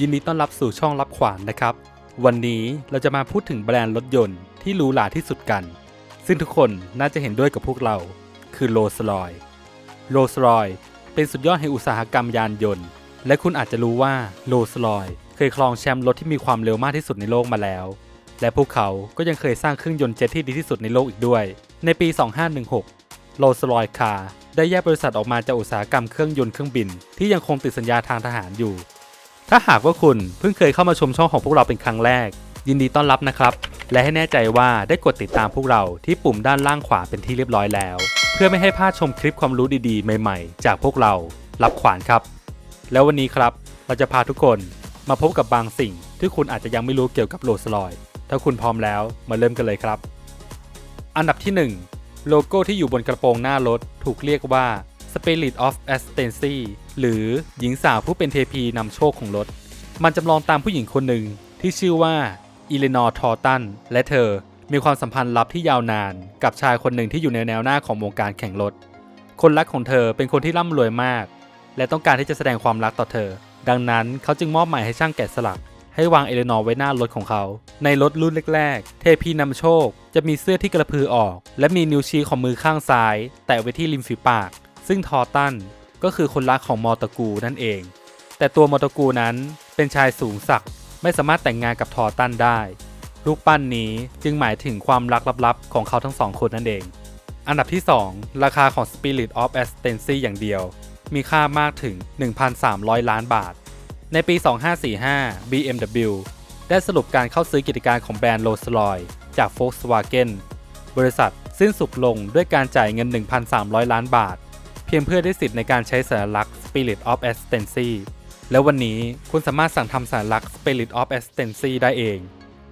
ยินดีต้อนรับสู่ช่องรับขวานนะครับ วันนี้เราจะมาพูดถึงแบรนด์รถยนต์ที่หรูหราที่สุดกัน ซึ่งทุกคนน่าจะเห็นด้วยกับพวกเรา คือโรสรอยโรสรอยเป็นสุดยอดแห่งอุตสาหกรรมยานยนต์ และคุณอาจจะรู้ว่าโรสรอยเคยครองแชมป์รถที่มีความเร็วมากที่สุดในโลกมาแล้ว และพวกเขาก็ยังเคยสร้างเครื่องยนต์เจ็ตที่ดีที่สุดในโลกอีกด้วย ในปี 2516โรสรอยคาร์ได้แยกบริษัทออกมาจากอุตสาหกรรมเครื่องยนต์เครื่องบิน ที่ยังคงติดสัญญาทางทหารอยู่ ถ้าหากว่าคุณเพิ่งเคยเข้ามาชมช่องของพวกเราเป็นครั้งแรก ยินดีต้อนรับนะครับ และให้แน่ใจว่าได้กดติดตามพวกเราที่ปุ่มด้านล่างขวาเป็นที่เรียบร้อยแล้ว เพื่อไม่ให้พลาดชมคลิปความรู้ดีๆ ใหม่ๆ จากพวกเรารับขวานครับ แล้ววันนี้ครับเราจะพาทุกคนมาพบกับบางสิ่งที่คุณอาจจะยังไม่รู้เกี่ยวกับโรลส์รอยถ้าคุณพร้อมแล้วมาเริ่มกันเลยครับ อันดับที่ 1 โลโก้ที่อยู่บนกระโปรงหน้ารถถูกเรียกว่า Spirit of Ecstasy หรือหญิงสาวผู้เป็นเทพีนำโชคของรถ มันจำลองตามผู้หญิงคนหนึ่งที่ชื่อว่าอีเลนอร์ทอร์ตันและเธอมีความสัมพันธ์ลับที่ยาวนาน กับชายคนหนึ่งที่อยู่ในแนวหน้าของวงการแข่งรถ คนรักของเธอเป็นคนที่ร่ำรวยมาก และต้องการที่จะแสดงความรักต่อเธอ ดังนั้นเขาจึงมอบหมายให้ช่างแกะสลัก ให้วางเอเลนอร์ไว้หน้ารถของเขา ในรถรุ่นแรกๆ เทพีนำโชค จะมีเสื้อที่กระพือออก และมีนิ้วชี้ของมือข้างซ้าย แตะไว้ที่ริมฝีปาก ซึ่งทอร์ตันก็คือคนรักของมอตกูนั่นเอง แต่ตัวมอตกูนั้นเป็นชายสูงศักดิ์ไม่สามารถแต่งงานกับทอร์ตันได้ รูปปั้นนี้จึงหมายถึงความรักลับๆ ของเขาทั้งสองคนนั่นเอง อันดับที่ 2 ราคาของ Spirit of Ecstasy อย่างเดียว มีค่ามากถึง 1,300 ล้านบาท ในปี 2545 BMW ได้สรุปการเข้าซื้อกิจการของแบรนด์ Rolls-Royce จาก Volkswagen บริษัทสิ้นสุดลงด้วยการจ่ายเงิน 1,300 ล้านบาท พียงเพื่อได้สิทธิ์ในการใช้สัญลักษณ์ Spirit of Ecstasy แล้ววันนี้คุณสามารถสั่งทำสัญลักษณ์ Spirit of Ecstasy ได้เอง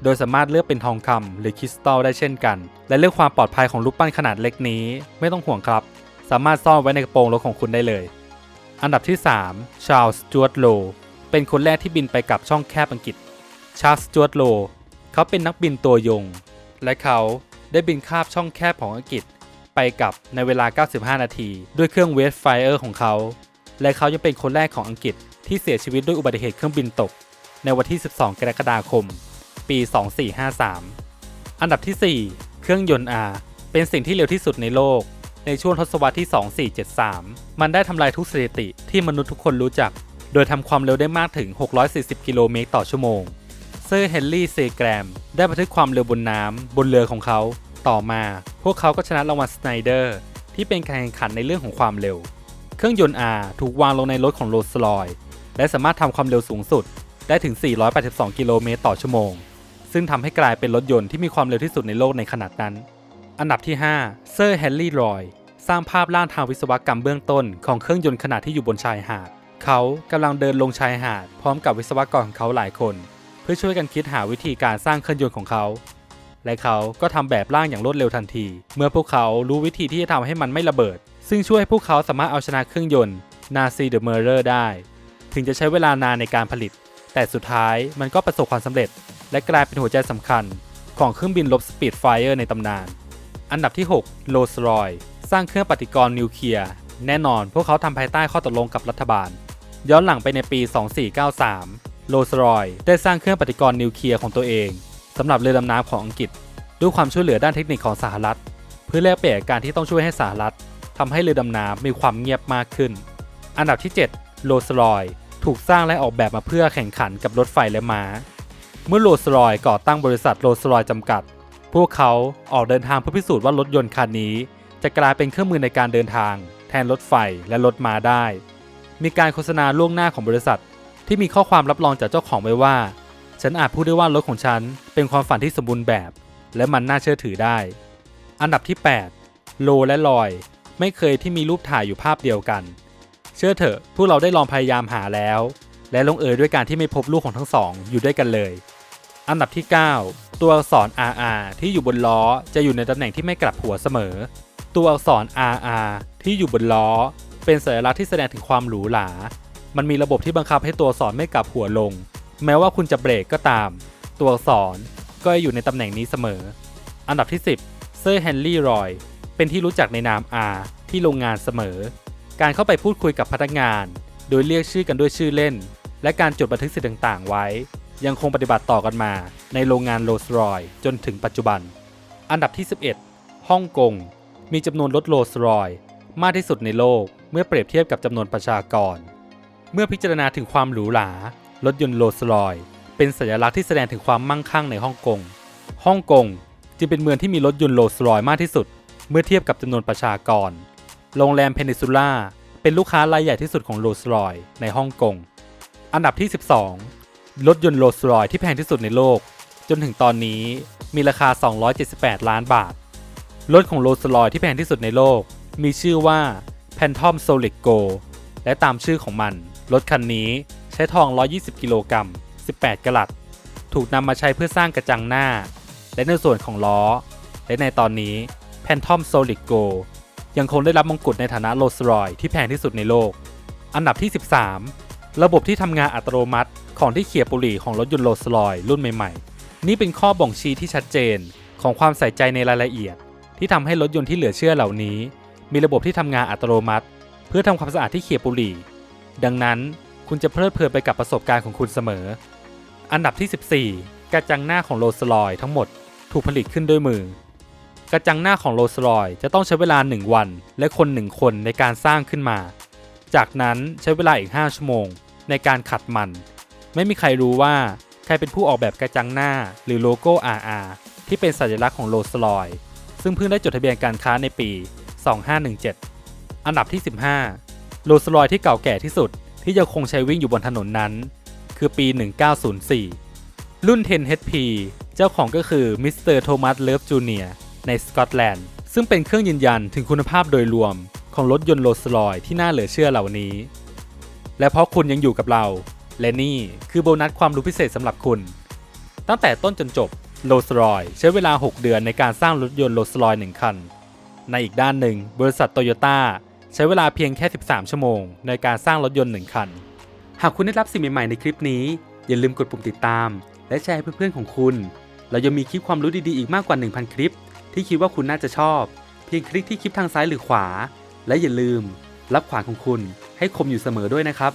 โดยสามารถเลือกเป็นทองคำหรือคริสตัลได้เช่นกัน และเรื่องความปลอดภัยของรูปปั้นขนาดเล็กนี้ไม่ต้องห่วงครับ สามารถซ่อนไว้ในกระโปรงรถของคุณได้เลย อันดับที่ 3 ชาร์ลส์จวดโล เป็นคนแรกที่บินไปกับช่องแคบอังกฤษ ชาร์ลส์จวดโล เขาเป็นนักบินตัวยง และเขาได้บินคาบช่องแคบของอังกฤษ ไปกับในเวลา 95 นาที ด้วยเครื่องเวสไฟเออร์ของเขา และเขายังเป็นคนแรกของอังกฤษที่เสียชีวิตด้วยอุบัติเหตุเครื่องบินตก ในวันที่ 12 กรกฎาคม ปี 2453 อันดับที่ 4 เครื่องยนต์ R เป็นสิ่งที่เร็วที่สุดในโลก ในช่วงทศวรรษที่ 2473 มันได้ทำลายทุกสถิติที่มนุษย์ทุกคนรู้จัก โดยทำความเร็วได้มากถึง 640 กิโลเมตรต่อชั่วโมง เซอร์เฮนรี่เซแกรม ได้บันทึกความเร็วบนน้ำบนเรือของเขา ต่อมาพวกเขาก็ชนะรางวัลสไนเดอร์ที่เป็นการแข่งขันในเรื่องของความเร็ว เครื่องยนต์ R ถูกวางลงในรถของโรลส์รอยและสามารถทำความเร็วสูงสุด ได้ถึง 482 กิโลเมตรต่อชั่วโมง ซึ่งทำให้กลายเป็นรถยนต์ที่มีความเร็วที่สุดในโลกในขนาดนั้น อันดับที่ 5 เซอร์แฮนรี่รอยสร้างภาพล่างทางวิศวกรรมเบื้องต้นของเครื่องยนต์ขนาดที่อยู่บนชายหาด เขากำลังเดินลงชายหาด พร้อมกับวิศวกรของเขาหลายคน เพื่อช่วยกันคิดหาวิธีการสร้างเครื่องยนต์ของเขา และเขาก็ทำแบบร่างอย่างรวดเร็วทันที เมื่อพวกเขารู้วิธีที่จะทำให้มันไม่ระเบิด ซึ่งช่วยให้พวกเขาสามารถเอาชนะเครื่องยนต์นาซีเดอะเมอร์เรอร์ได้ ถึงจะใช้เวลานานในการผลิต แต่สุดท้ายมันก็ประสบความสำเร็จ และกลายเป็นหัวใจสำคัญ ของเครื่องบินรบสปีดไฟเออร์ในตำนาน อันดับที่6โรลส์รอยสร้างเครื่องปฏิกรณ์นิวเคลียร์แน่นอนพวกเขาทำภายใต้ข้อตกลงกับรัฐบาล ย้อนหลังไปในปี 2493 โรลส์รอยได้สร้างเครื่องปฏิกรณ์นิวเคลียร์ของตัวเอง สำหรับเรือดำน้ำของอังกฤษ ด้วยความช่วยเหลือด้านเทคนิคของสหรัฐ เพื่อแลกเปลี่ยนการที่ต้องช่วยให้สหรัฐทำให้เรือดำน้ำมีความเงียบมากขึ้น อันดับที่ 7 โรลส์รอยถูกสร้างและออกแบบมาเพื่อแข่งขันกับรถไฟและม้า เมื่อโรลส์รอยก่อตั้งบริษัทโรลส์รอยจำกัด พวกเขาออกเดินทางเพื่อพิสูจน์ว่ารถยนต์คันนี้ จะกลายเป็นเครื่องมือในการเดินทาง แทนรถไฟและรถม้าได้ มีการโฆษณาล่วงหน้าของบริษัท ที่มีข้อความรับรองจากเจ้าของไว้ว่า ฉันอาจพูดได้ว่ารถของฉันเป็นความฝันที่สมบูรณ์แบบ และมันน่าเชื่อถือได้ อันดับที่ 8 โลและลอย ไม่เคยที่มีรูปถ่ายอยู่ภาพเดียวกัน เชื่อเถอะพวกเราได้ลองพยายามหาแล้ว และลงเอยด้วยการที่ไม่พบลูกของทั้งสองอยู่ด้วยกันเลย อันดับที่ 9 ตัวอักษร RR ที่อยู่บนล้อจะอยู่ในตำแหน่งที่ไม่กลับหัวเสมอ ตัวอักษร RR ที่อยู่บนล้อ เป็นสัญลักษณ์ที่แสดงถึงความหรูหรา มันมีระบบที่บังคับให้ตัวอักษรไม่กลับหัวลง แม้ว่าคุณจะเบรกก็ตาม ตัวอักษรก็อยู่ในตำแหน่งนี้เสมอ อันดับที่ 10 เซอร์เฮนรี่รอย เป็นที่รู้จักในนาม R ที่โรงงานเสมอ การเข้าไปพูดคุยกับพนักงาน โดยเรียกชื่อกันด้วยชื่อเล่น และการจดบันทึกสิ่งต่างๆ ไว้ ยังคงปฏิบัติต่อกันมา ในโรงงานโรลส์รอยจนถึงปัจจุบัน อันดับที่ 11 ฮ่องกง มีจำนวนรถโรลส์รอยมากที่สุดในโลกเมื่อเปรียบเทียบกับจำนวนประชากร เมื่อพิจารณาถึงความหรูหรา รถยนต์โรลส์รอย เป็นสัญลักษณ์ที่แสดงถึงความมั่งคั่งในฮ่องกง ฮ่องกงจึงเป็นเมืองที่มีรถยนต์โรลส์รอยมากที่สุด เมื่อเทียบกับจำนวนประชากร โรงแรมเพนินซูล่าเป็นลูกค้ารายใหญ่ที่สุดของโรลส์รอยในฮ่องกง อันดับที่ 12 รถยนต์โรลส์รอยที่แพงที่สุดในโลก จนถึงตอนนี้มีราคา 278 ล้านบาท รถของโรลส์รอยที่แพงที่สุดในโลก มีชื่อว่า Phantom Solid Gold และตามชื่อของมัน รถคันนี้ ช้ทอง 120 กิโลกรัม 18 กลัตถูกนำมาใช้เพื่อสร้างกระจังหน้า และในส่วนของล้อ และในตอนนี้ Phantom Solid Go ยังคงได้รับมงกุฎในฐานะโรลส์รอยที่แพงที่สุดในโลก อันดับที่ 13 ระบบที่ทำงานอัตโนมัติของที่เขี่ยบบุหรี่ของรถยนต์โรลส์รอยรุ่นใหม่ๆ นี่เป็นข้อบ่งชี้ที่ชัดเจนของความใส่ใจในรายละเอียด ที่ทำให้รถยนต์ที่เหลือเชื่อเหล่านี้ มีระบบที่ทำงานอัตโนมัติ เพื่อทำความสะอาดที่เขี่ยบบุหรี่ ดังนั้น คุณจะเพลิดเพลินไปกับประสบการณ์ของคุณเสมอ อันดับที่ 14 กระจังหน้าของโรลส์รอยทั้งหมดถูกผลิตขึ้นด้วยมือ กระจังหน้าของโรลส์รอยจะต้องใช้เวลา 1 วัน และคน 1 คนในการสร้างขึ้นมา จากนั้นใช้เวลาอีก 5 ชั่วโมง ในการขัดมัน ไม่มีใครรู้ว่าใครเป็นผู้ออกแบบกระจังหน้าหรือโลโก้ RR ที่เป็นสัญลักษณ์ของโรลส์รอยซึ่งเพิ่งได้จดทะเบียนการค้าในปี 2517 อันดับที่ 15 โรลส์รอยที่เก่าแก่ที่สุด ที่ยังคงใช้วิ่งอยู่บนถนนนั้น คือปี 1904 รุ่น 10HP เจ้าของก็คือมิสเตอร์โทมัสเลิฟจูเนียในสกอตแลนด์ ซึ่งเป็นเครื่องยืนยันถึงคุณภาพโดยรวมของรถยนต์โรลส์รอยที่น่าเหลือเชื่อเหล่านี้ และเพราะคุณยังอยู่กับเรา และนี่คือโบนัสความรู้พิเศษสำหรับคุณ ตั้งแต่ต้นจนจบโรลส์รอยใช้เวลา 6 เดือนในการสร้างรถยนต์โรลส์รอย1คัน ในอีกด้านหนึ่ง บริษัทโตโยต้า ใช้เวลาเพียงแค่ 13 ชั่วโมง ในการสร้างรถยนต์ 1 คัน หากคุณได้รับสิ่งใหม่ ๆ ในคลิปนี้ อย่าลืมกดปุ่มติดตาม และแชร์ให้เพื่อนๆของคุณ เรายังมีคลิปความรู้ดีๆ อีกมากกว่า 1,000 คลิป ที่คิดว่าคุณน่าจะชอบ เพียงคลิกที่คลิปทางซ้ายหรือขวา และอย่าลืม รับขวานของคุณให้คมอยู่เสมอด้วยนะครับ